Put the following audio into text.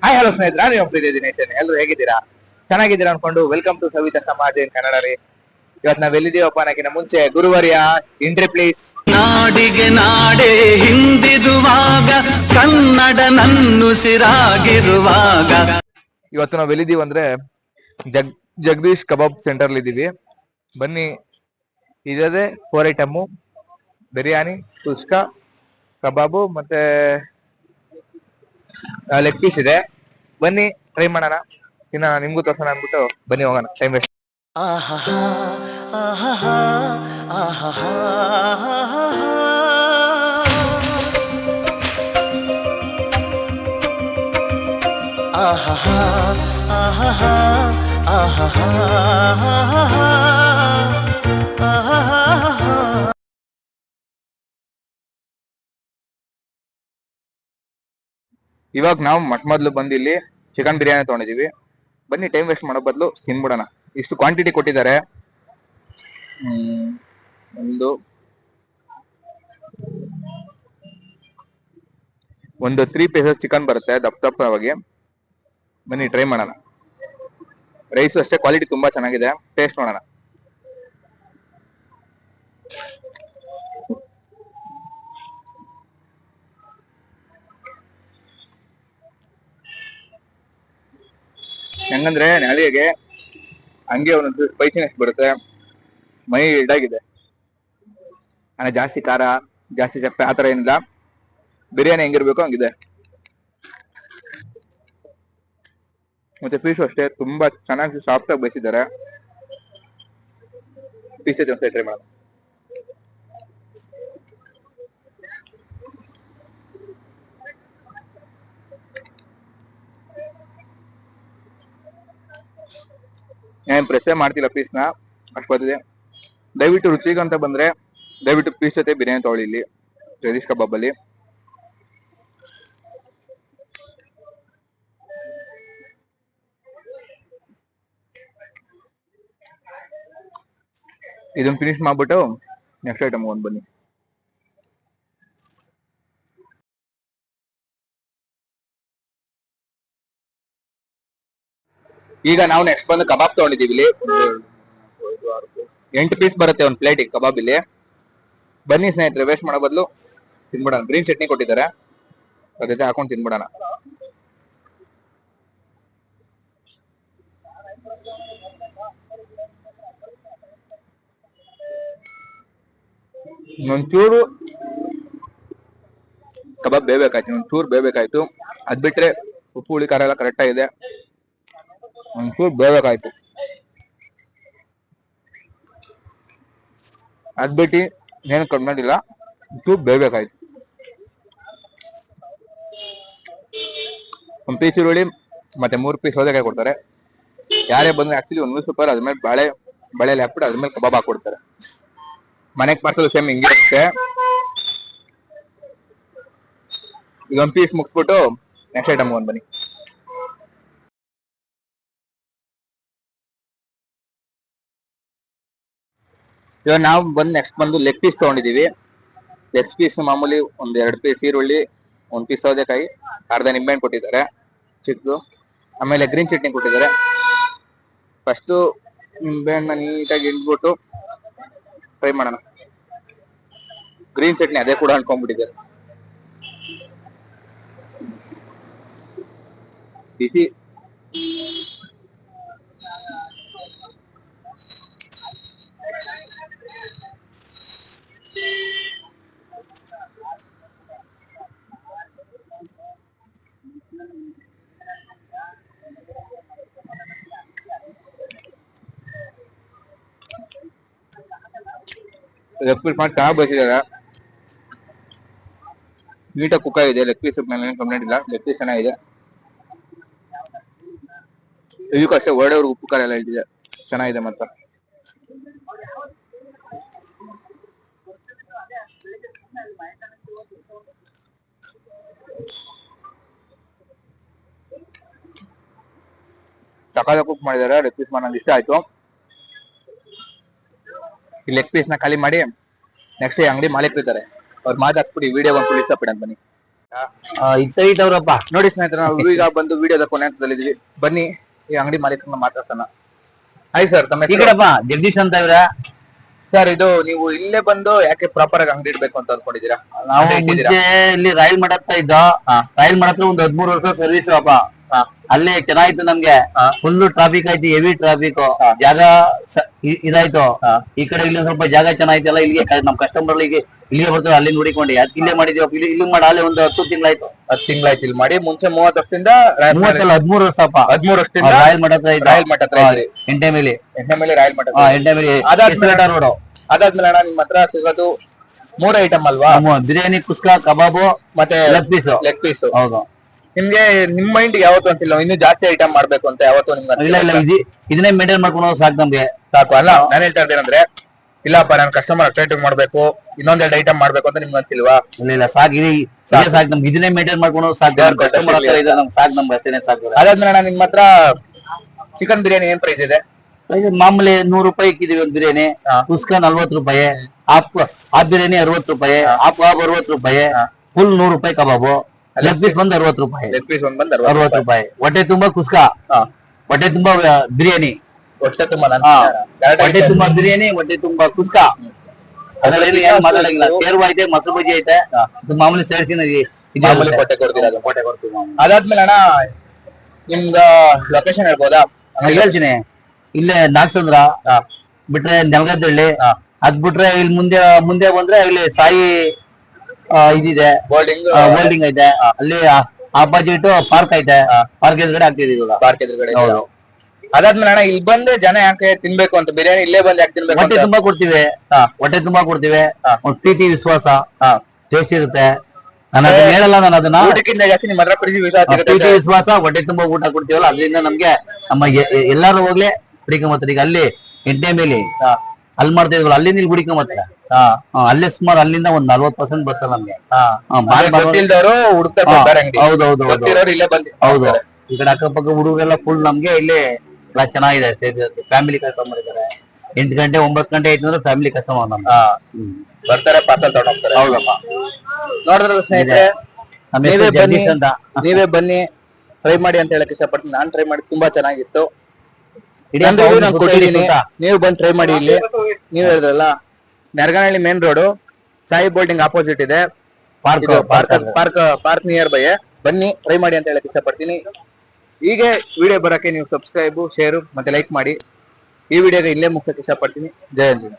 Hi hello ಸ್ನೇಹಿತರೆ ನಾನು ನಿಮ್ಮ ಪ್ರೀತಿ ದಿನೇಶನ್ ಎಲ್ಲರೂ ಹೇಗಿದ್ದೀರಾ? ಚೆನ್ನಾಗಿದ್ದೀರಾ ಅನ್ಕೊಂಡು ವೆಲ್ಕಮ್ ಟು ಸವಿತಾ ಸಮಾಜ ಇನ್ ಕನ್ನಡ ರೀ. ಇವತ್ತು ನಾವ್ ಎಲ್ಲಿದ್ದೀವಪ್ಪ ಅನ್ನಕಿನ ಮುಂಚೆ ಗುರುವರ್ಯ ಇಂಟ್ರಿ ಪ್ಲೀಸ್ ನಾಡಿಗೆ ನಾಡೆ ಹಿಂದಿರುವಾಗ ಕನ್ನಡ ನನ್ನುಸಿರಾಗಿರುವಾಗ ಇವತ್ತು ನಾವ್ ಎಲ್ಲಿದ್ದೀವಿ ಅಂದ್ರೆ ಜಗ್ ಜಗದೀಶ್ ಕಬಾಬ್ ಸೆಂಟರ್ ಅಲ್ಲಿ ಇದ್ದೀವಿ. ಬನ್ನಿ ಇದೇ four item biryani kushka kebab ಮತ್ತೆ ಲೆಗ್ ಪೀಸ್ ಇದೆ. ಬನ್ನಿ ಟ್ರೈ ಮಾಡೋಣ. ಇನ್ನ ನಿಮ್ಗೂ ತೋರ್ಸೋಣ ಅಂದ್ಬಿಟ್ಟು ಬನ್ನಿ ಹೋಗೋಣ. ಟೈಮ್ ವೇಸ್ಟ್ ಆಹಾ ಇವಾಗ ನಾವು ಮೊಟ್ಟ ಮೊದಲು ಬಂದು ಇಲ್ಲಿ ಚಿಕನ್ ಬಿರಿಯಾನಿ ತಗೊಂಡಿದೀವಿ. ಬನ್ನಿ ಟೈಮ್ ವೇಸ್ಟ್ ಮಾಡೋ ಬದಲು ತಿನ್ಬಿಡೋಣ. ಇಷ್ಟು ಕ್ವಾಂಟಿಟಿ ಕೊಟ್ಟಿದ್ದಾರೆ. ಒಂದು ಒಂದು ತ್ರೀ ಪೀಸಸ್ ಚಿಕನ್ ಬರುತ್ತೆ, ದಪ್ಪ ದಪ್ಪವಾಗಿ. ಬನ್ನಿ ಟ್ರೈ ಮಾಡೋಣ. ರೈಸ್ ಅಷ್ಟೇ ಕ್ವಾಲಿಟಿ ತುಂಬಾ ಚೆನ್ನಾಗಿದೆ. ಟೇಸ್ಟ್ ಮಾಡೋಣ ಹೆಂಗಂದ್ರೆ ನಾಳೆಗೆ ಹಂಗೆ ಒಂದೊಂದು ಸ್ಪೈಸಿನೆಸ್ ಬರುತ್ತೆ. ಮೈ ಇಡಾಗಿದೆ ಅಂದ್ರೆ ಜಾಸ್ತಿ, ಖಾರ, ಜಾಸ್ತಿ ಚಪ್ಪೆ ತರ ಏನಿಲ್ಲ. ಬಿರಿಯಾನಿ ಹೆಂಗಿರ್ಬೇಕು ಹಂಗಿದೆ. ಮತ್ತೆ ಪೀಸು ಅಷ್ಟೇ, ತುಂಬಾ ಚೆನ್ನಾಗಿ ಸಾಫ್ಟ್ ಆಗಿ ಬೇಯಿಸಿದ್ದಾರೆ. ಪೀಸ್ ಒಂದ್ಸರಿ ಟ್ರೈ ಮಾಡೋಣ. ಏನ್ ಪ್ರೆಸ್ಸೇ ಮಾಡ್ತಿಲ್ಲ ಪೀಸ್ನ ಅಷ್ಟು ಬರ್ತಿದೆ ದಯವಿಟ್ಟು ರುಚಿಗೆ ಅಂತ ಬಂದ್ರೆ, ದಯವಿಟ್ಟು ಪೀಸ್ ಜೊತೆ ಬಿರಿಯಾನಿ ತಗೊಳ್ಳಿ ಇಲ್ಲಿ, ಜಗದೀಶ್ ಕಬಾಬ್ ಅಲ್ಲಿ. ಇದನ್ನ ಫಿನಿಶ್ ಮಾಡ್ಬಿಟ್ಟು ನೆಕ್ಸ್ಟ್ ಐಟಮ್ ಒಂದು ಬನ್ನಿ. ಈಗ ನಾವು ನೆಕ್ಸ್ಟ್ ಬಂದು ಕಬಾಬ್ ತಗೊಂಡಿದೀವಿ ಇಲ್ಲಿ. ಎಂಟು ಪೀಸ್ ಬರುತ್ತೆ ಒಂದು ಪ್ಲೇಟ್ ಕಬಾಬ್ ಇಲ್ಲಿ. ಬನ್ನಿ ಸ್ನೇಹಿತರೆ ವೇಸ್ಟ್ ಮಾಡೋ ಬದಲು ತಿನ್ಬಿಡೋಣ. ಗ್ರೀನ್ ಚಟ್ನಿ ಕೊಟ್ಟಿದ್ದಾರೆ. ಅದ್ರ ಹಾಕೊಂಡು ತಿನ್ಬಿಡೋಣ. ಒಂಚೂರು ಕಬಾಬ್ ಬೇಬೇಕಾಯ್ತು, ಒಂಚೂರು ಬೇಬೇಕಾಯ್ತು. ಅದ್ ಬಿಟ್ರೆ ಉಪ್ಪು, ಹುಳಿ, ಖಾರ ಎಲ್ಲ ಕರೆಕ್ಟ್ ಆಗಿದೆ. ಒಂಚೂರು ಬೇಯಬೇಕಾಯ್ತು ಅದ್ ಬಿಟ್ಟು ಏನು ಕಡಿಮೆ ಮಾಡಿಲ್ಲ. ಒಂಚೂರು ಬೇಬೇಕಾಯ್ತು. ಒಂದ್ ಪೀಸ್ ಈರುಳ್ಳಿ ಮತ್ತೆ ಮೂರ್ ಪೀಸ್ ಸೌದೆಕಾಯಿ ಕೊಡ್ತಾರೆ. ಯಾರೇ ಬಂದ್ರೆ ಆಕ್ಚುಲಿ ಒಂದು ಸೂಪರ್ ಅದ್ಮೇಲೆ ಬಾಳೆ, ಬಳೆಯಲ್ಲಿ ಹಾಕ್ಬಿಟ್ಟು ಅದ್ಮೇಲೆ ಕಬಾಬ್ ಹಾಕೊಡ್ತಾರೆ. ಮನೆಗ್ ಪಾರ್ಸಲ್ ಸೇಮ್ ಹಿಂಗೆ ಇರುತ್ತೆ. ಒಂದ್ ಪೀಸ್ ಮುಗಿಸ್ಬಿಟ್ಟು ನೆಕ್ಸ್ಟ್ ಐಟಮ್ ಒಂದ್ ಬನ್ನಿ. ಇವಾಗ ನಾವು ಬಂದು ನೆಕ್ಸ್ಟ್ ಬಂದು ಲೆಗ್ ಪೀಸ್ ತಗೊಂಡಿದೀವಿ. ಲೆಗ್ ಪೀಸ್ ಮಾಮೂಲಿ ಒಂದ್ ಎರಡು ಪೀಸ್ ಈರುಳ್ಳಿ, ಒಂದ್ ಪೀಸ್ ಸೌದೆಕಾಯಿ ಅರ್ಧ ನಿಂಬೆಹಣ್ಣು ಕೊಟ್ಟಿದ್ದಾರೆ ಚಿಕ್ಕದು ಆಮೇಲೆ ಗ್ರೀನ್ ಚಟ್ನಿ ಕೊಟ್ಟಿದ್ದಾರೆ. ಫಸ್ಟ್ ನಿಂಬೆಹಣ್ಣ ನೀಟಾಗಿ ಹಿಂಡ್ಬಿಟ್ಟು ಫ್ರೈ ಮಾಡೋಣ. ಗ್ರೀನ್ ಚಟ್ನಿ ಅದೇ ಕೂಡ ಅನ್ಕೊಂಡ್ಬಿಟ್ಟಿದ್ದಾರೆ ಬಿಸಿ ಲೆಗ್ ಪೀಸ್ ಮಾಡಿ ಚೆನ್ನಾಗಿ ಬಯಸಿದ್ದಾರೆ ನೀಟಾಗಿ ಕುಕ್ ಆಗಿದೆ ಲೆಗ್ ಪೀಸ್ ಮೇಲೆ ಕಂಪ್ಲೇಂಟ್ ಇಲ್ಲ ಲೆಗ್ ಪೀಸ್ ಚೆನ್ನಾಗಿದೆ. ಇದಕ್ಕೂ ಅಷ್ಟೇ ಒಳ್ಳೆಯವ್ರಿಗೆ ಉಪ್ಪು ಖಾರ ಎಲ್ಲ ಇಟ್ಟಿದೆ ಚೆನ್ನಾಗಿದೆ ಮಾತ್ರ. ಸಕಾಲ ಕುಕ್ ಮಾಡಿದ್ದಾರೆ ಲೆಗ್ ಪೀಸ್ ಮಾಡೋದು ಇಷ್ಟ ಆಯ್ತು. ಈ ಲೆಗ್ ಪೀಸ್ನ ಖಾಲಿ ಮಾಡಿ ನೆಕ್ಸ್ಟ್ ಈ ಅಂಗಡಿ ಮಾಲೀಕರು ಇದ್ದಾರೆ. ಅವ್ರು ಮಾತಾಡ್ಸ್ಬಿಡಿ ವಿಡಿಯೋ ಒಂದು ಫುಲ್ ಅಂತ ಬನ್ನಿ. ಇದ್ದವ್ರಪ್ಪ ನೋಡಿ ಸ್ನೇಹಿತರೆ ನಾವು ಈಗ ಬಂದು ವಿಡಿಯೋದ ಕೊನೆ ಹಂತದಲ್ಲಿದ್ವಿ ಬನ್ನಿ ಈ ಅಂಗಡಿ ಮಾಲೀಕರನ್ನ ಮಾತಾಡ್ತಾನ ಹಾಯ್ ಸರ್ ತಮ್ಮ ಈ ಕಡೆಪ್ಪ ಜಗದೀಶ್ ಅಂತ ಇವ್ರ. ಸರ್ ಇದು ನೀವು ಇಲ್ಲೇ ಬಂದು ಯಾಕೆ ಪ್ರಾಪರ್ ಆಗಿ ಅಂಗಡಿ ಇಡ್ಬೇಕು ಅಂತ ಅನ್ಕೊಂಡಿದ್ದೀರಾ? ನಾವು ಮುಂಚೆ ಇಲ್ಲಿ ರಾಯಲ್ ಮಠ ಹತ್ರ ಇದ್ದ ರಾಯಲ್ ಮಾಡತ್ರ ಒಂದ್ ಹದ್ಮೂರು ವರ್ಷ ಸರ್ವಿಸ್ ಅಪ್ಪ. ಅಲ್ಲೇ ಚೆನ್ನಾಗಿತ್ತು ನಮ್ಗೆ. ಫುಲ್ ಟ್ರಾಫಿಕ್ ಆಯ್ತು ಹೆವಿ ಟ್ರಾಫಿಕ್ ಜಾಗ ಇದಾಯ್ತು. ಈ ಕಡೆ ಇಲ್ಲಿ ಸ್ವಲ್ಪ ಜಾಗ ಚೆನ್ನಾಯ್ತಲ್ಲ ಇಲ್ಲಿಗೆ ನಮ್ ಕಸ್ಟಮರ್ ಇಲ್ಲಿಗೆ ಇಲ್ಲಿಗೆ ಬರ್ತಾರೆ ಅಲ್ಲಿ ನೋಡಿಕೊಂಡು ಅದ್ ಇಲ್ಲೇ ಮಾಡಿದ್ಯೋ ಇಲ್ಲಿ ಇಲ್ಲಿ ಮಾಡಿ ಅಲ್ಲಿ ಒಂದು ಹತ್ತು ತಿಂಗಳಾಯ್ತು. ಹತ್ತು ತಿಂಗಳಾಯ್ತು ಇಲ್ಲಿ ಮಾಡಿ ಮುಂಚೆ ಮೂವತ್ತು ವರ್ಷದಿಂದ ಮೂವತ್ತಲ್ಲ ಹದ್ಮೂರು ವರ್ಷ ಹದ್ಮೂರು ವರ್ಷದಿಂದ ರಾಯಲ್ ಮಠ ಹತ್ರ ರಾಯಲ್ ಮಠ ಹತ್ರ ಎಂಟೆ ಮೇಲೆ ಎಂಟೆ ಮೇಲೆ ರಾಯಲ್ ಮಠ ಎಂಟೆ ಮೇಲೆ ಅದಾದ್ಮೇಲೆ- ರೋಡು ಅದಾದ್ಮೇಲೆ ಅಣ್ಣ ನಿಮ್ ಹತ್ರ ಸಿಗೋದು ಮೂರ್ ಐಟಮ್ ಅಲ್ವಾ? ಬಿರಿಯಾನಿ ಕುಸ್ಕಾ ಕಬಾಬು ಮತ್ತೆ ಲೆಗ್ ಪೀಸ್ ಲೆಗ್ ಪೀಸ್ ಹೌದು. ನಿಮ್ಗೆ ನಿಮ್ ಮೈಂಡ್ ಯಾವತ್ತು ಅಂತಿಲ್ಲ ಇನ್ನೂ ಜಾಸ್ತಿ ಐಟಮ್ ಮಾಡ್ಬೇಕು ಅಂತ ಯಾವತ್ತು ನಿಮ್ಗೆ ಇಲ್ಲ ಇಲ್ಲ? ಇದಿ- ಇದನ್ನೇ ಮೇಂಟೈನ್ ಮಾಡ್ಕೊಂಡು ಸಾಕು ನಮ್ಗೆ. ಸಾಕು. ಅಲ್ಲ ನಾನು ಹೇಳ್ತಾ ಇದ್ದೇನಂದ್ರೆ ಇಲ್ಲಪ್ಪ ನಾನು ಕಸ್ಟಮರ್ ಅಟ್ರಾಕ್ಟಿವ್ ಮಾಡ್ಬೇಕು ಇನ್ನೊಂದೆರಡು ಐಟಮ್ ಮಾಡ್ಬೇಕು ಅಂತ ನಿಮ್ಗೆ ಅಂತಿಲ್ವಾ? ಇಲ್ಲ ಇಲ್ಲ ಸಾಕು. ಇದು ಇದೇ ಸಾಕು. ನಮ್ಗೆ. ಇದನ್ನೇ ಮೇಂಟೈನ್ ಮಾಡ್ಕೊಂಡು ಸಾಕು. ಕಸ್ಟಮರ್ ಹತ್ರ ಶೈಲಿ ಇದೆ ನಮ್ಗೆ ಸಾಕು ನಮ್ಗೆ ಅಷ್ಟೇನೆ ಸಾಕು ಅದಾದ್ಮೇಲೆ ನಾನು ನಿಮ್ ಹತ್ರ ಚಿಕನ್ ಬಿರಿಯಾನಿ ಏನ್ ಪ್ರೈಸ್ ಇದೆ? ಇದು ಮಾಮೂಲಿ ನೂರು ರೂಪಾಯಿ ಇಕ್ಕಿದೀವಿ ಒಂದು ಬಿರಿಯಾನಿ. ಉಸ್ಕ ಕುಸ್ಕ ನಲ್ವತ್ತು ರೂಪಾಯಿ. ಆಪ್ ಆ ಬಿರಿಯಾನಿ ಅರವತ್ತು ರೂಪಾಯಿ. ಆಪ್ ಆಪ್ ಅರವತ್ತು ರೂಪಾಯಿ. ಫುಲ್ ನೂರು ರೂಪಾಯಿ ಕಬಾಬು. ಲೆಗ್ ಪೀಸ್ ಬಂದು ಅರವತ್ ರೂಪಾಯಿ. ಲೆಗ್ ಪೀಸ್ ಒಂದ್ ಬಂದ್ ಅರವತ್ತು ರೂಪಾಯಿ. ಹೊಟ್ಟೆ ತುಂಬಾ ಕುಸ್ಕ. ಹೊಟ್ಟೆ ತುಂಬಾ ಬಿರಿಯಾನಿ. ಹೊಟ್ಟೆ ತುಂಬಾ. ಹೊಟ್ಟೆ ತುಂಬಾ ಬಿರಿಯಾನಿ ಹೊಟ್ಟೆ ತುಂಬಾ ಕುಸ್ಕ. ಅದರಲ್ಲಿ ಏನ್ ಮಾತಾಡಂಗಿಲ್ಲ. ಸೇರ್ವ ಐತೆ ಮೊಸರು ಬಜ್ಜಿ ಐತೆ. ಇದು ಮಾಮೂಲಿ ಸೇರ್ಸಿನ ಮಾಮೂಲಿ ಹೊಟ್ಟೆ ಕೊಡ್ತೀರಾ ಅದು? ಕೊಟ್ಟೆ ಕೊಡ್ತೀವಿ. ಅದಾದ್ಮೇಲೆ ಅಣ್ಣ ನಿಮ್ದ ಲೊಕೇಶನ್ ಹೇಳ್ಬೋದಾ? ಹೇಳ್ತೀನಿ. ಇಲ್ಲೇ ನಾಗಸಂದ್ರ. ಬಿಟ್ರೆ ನೆಲಗದ್ದಳ್ಳಿ. ಅದ್ ಬಿಟ್ರೆ ಇಲ್ಲಿ ಮುಂದೆ ಮುಂದೆ ಬಂದ್ರೆ ಇಲ್ಲಿ ಸಾಯಿ ಇದಿದೆ. ಬೋಲ್ಡಿಂಗ್ ಐತೆ ಅಲ್ಲಿ ಆಪೋಸಿಟ್ ಪಾರ್ಕ್ ಐತೆ. ಪಾರ್ಕ್ ಎದುರುಗಡೆ ಆಗ್ತಿದೀವಿ ಇವಾಗ. ಪಾರ್ಕ್ ಎದುರುಗಡೆ ಹೌದು. ಅದಾದ್ಮೇಲೆ ಅಣ್ಣ ಇಲ್ಲಿ ಬಂದು ಜನ ಯಾಕೆ ತಿನ್ಬೇಕು ಅಂತ? ಬಿರಿಯಾನಿ ಇಲ್ಲೇ ಬಂದು ಯಾಕೆ ತಿನ್ಬೇಕು ಹೊಟ್ಟೆ ತುಂಬಾ ಕೊಡ್ತೀವಿ. ಹೊಟ್ಟೆ ತುಂಬಾ ಕೊಡ್ತೀವಿ. ಒಂದ್ ಪ್ರೀತಿ ವಿಶ್ವಾಸ. ಹಾ. ಟೇಸ್ಟ್ ಇರುತ್ತೆ. ನಾನು ಅದನ್ನ ಹೇಳಲ್ಲ ನಾನು ಅದನ್ನ. ಊಟಕ್ಕಿಂತ ಜಾಸ್ತಿ ನಿಮ್ಮ ಹತ್ರ ಪ್ರೀತಿ ವಿಶ್ವಾಸ ಪ್ರೀತಿ ವಿಶ್ವಾಸ ಹೊಟ್ಟೆ ತುಂಬಾ ಊಟ ಕೊಡ್ತೀವಲ್ಲ ಅದರಿಂದ ನಮ್ಗೆ ನಮ್ಮ ಎಲ್ಲಾರು ಹೋಗ್ಲಿ ಮತ್ತೆ ಅಲ್ಲಿ ಎಂಟನೇ ಮೇಲೆ. ಹಾ. ಅಲ್ಲಿ ಮಾಡ್ತಾ ಇದ್ವಲ್ಲ ಅಲ್ಲಿ ಇಲ್ಲಿ ಹಾ, ಅಲ್ಲೇ ಸುಮಾರು ಅಲ್ಲಿಂದ ಒಂದ್ ನಲ್ವತ್ ಪರ್ಸೆಂಟ್ ಬರ್ತಾರೆ ನಮ್ಗೆ. ಹಾ. ಹಾ, ಅದೇ ಬಾಳ್ ಬಾಳ್ ಗೊತ್ತಿಲ್ದವ್ರು ಹುಡುಕ್ತಾರೆ ಹಾ, ಬೇರೆ ಅಂಗಡಿ. ಹೌದು ಈ ಕಡೆ ಅಕ್ಕಪಕ್ಕ ಹುಡುಗರೆಲ್ಲ ಫುಲ್ ನಮ್ಗೆ ಇಲ್ಲಿ ಎಲ್ಲ ಚೆನ್ನಾಗಿದೆ ಫ್ಯಾಮಿಲಿ ಕಸ್ಟಮರ್ ಇದಾರೆ. ಎಂಟು ಗಂಟೆ ಒಂಬತ್ತು ಗಂಟೆ ಆಯ್ತು ಅಂದ್ರೆ ಫ್ಯಾಮಿಲಿ ಕಸ್ಟಮರ್ ನಮ್ಗೆ. ಬರ್ತಾರೆ ಪಾರ್ಸಲ್ ಹೌದಪ್ಪ ನೋಡಿದ್ರಲ್ಲ ಸ್ನೇಹಿತರೆ? ನೀವೇ ಬನ್ನಿ ಅಂತ. ನೀವೇ ಬನ್ನಿ ಟ್ರೈ ಮಾಡಿ ಅಂತ ಹೇಳಕ್ ಇಷ್ಟಪಡ್ತೀನಿ. ನಾನ್ ಟ್ರೈ ಮಾಡಿ ತುಂಬಾ ಚೆನ್ನಾಗಿತ್ತು. ಇಡೀ ನಾನು ಕೊಟ್ಟಿದ್ದೀನಿ. ಸುತ್ತ. ನೀವು ಬಂದು ಟ್ರೈ ಮಾಡಿ ಇಲ್ಲಿ. ನೀವ್ ಹೇಳಿದ್ರಲ್ಲ Neraganahalli main road Sai building opposite ಇದೆ. Park park park park near by ಬನ್ನಿ ಟ್ರೈ ಮಾಡಿ ಅಂತ ಹೇಳಕ್ ಇಷ್ಟಪಡ್ತೀನಿ. ಹೀಗೆ ವಿಡಿಯೋ ಬರಕ್ಕೆ ನೀವು ಸಬ್ಸ್ಕ್ರೈಬ್ ಶೇರ್ ಮತ್ತೆ ಲೈಕ್ ಮಾಡಿ. ಈ ವಿಡಿಯೋಗೆ ಇಲ್ಲೇ ಮುಗಿಸಕ್ ಇಷ್ಟಪಡ್ತೀನಿ. ಜಯ ಅಂಜಲಿ